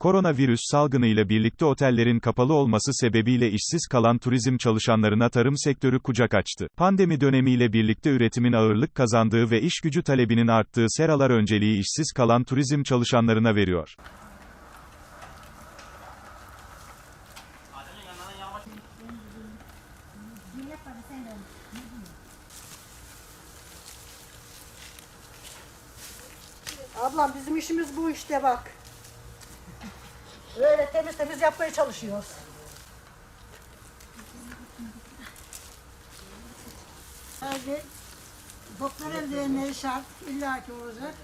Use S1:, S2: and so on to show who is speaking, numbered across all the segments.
S1: Koronavirüs salgınıyla birlikte otellerin kapalı olması sebebiyle işsiz kalan turizm çalışanlarına tarım sektörü kucak açtı. Pandemi dönemiyle birlikte üretimin ağırlık kazandığı ve iş gücü talebinin arttığı seralar önceliği işsiz kalan turizm çalışanlarına veriyor.
S2: Ablam bizim işimiz bu işte bak. Böyle temiz temiz yapmaya çalışıyoruz. Hadi. Doktor eldivenleri şart. İlla ki olacak.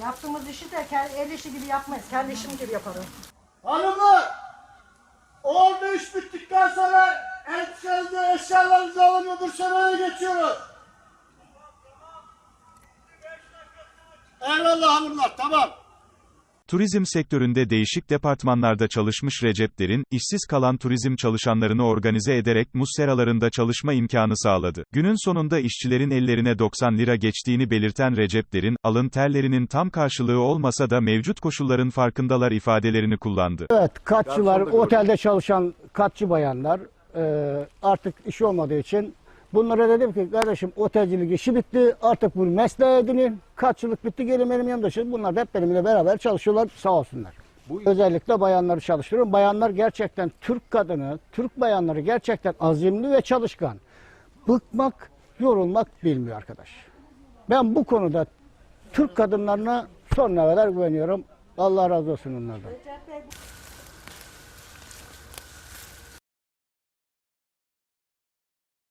S2: Yaptığımız işi de el işi gibi yapmayız. Kendi işim gibi yaparım.
S3: Hanımlar! Orada iş bittikten sonra elbisenizde eşyalarınızı alın öbür seneye geçiyoruz. Eyvallah hanımlar tamam.
S1: Turizm sektöründe değişik departmanlarda çalışmış Recep Derin, işsiz kalan turizm çalışanlarını organize ederek muz seralarında çalışma imkanı sağladı. Günün sonunda işçilerin ellerine 90 lira geçtiğini belirten Recep Derin, alın terlerinin tam karşılığı olmasa da mevcut koşulların farkındalar ifadelerini kullandı.
S4: Evet, katçılar, otelde çalışan katçı bayanlar e, artık iş olmadığı için bunlara dedim ki kardeşim otelcilik işi bitti artık bunu mesleğe edinin. Katçılık bitti gelin benim yanımda. Şimdi bunlar da hep benimle beraber çalışıyorlar sağ olsunlar. Özellikle bayanları çalıştırıyorum. Bayanlar gerçekten Türk kadını, Türk bayanları gerçekten azimli ve çalışkan. Bıkmak, yorulmak bilmiyor arkadaş. Ben bu konuda Türk kadınlarına sonuna kadar güveniyorum. Allah razı olsun onlardan.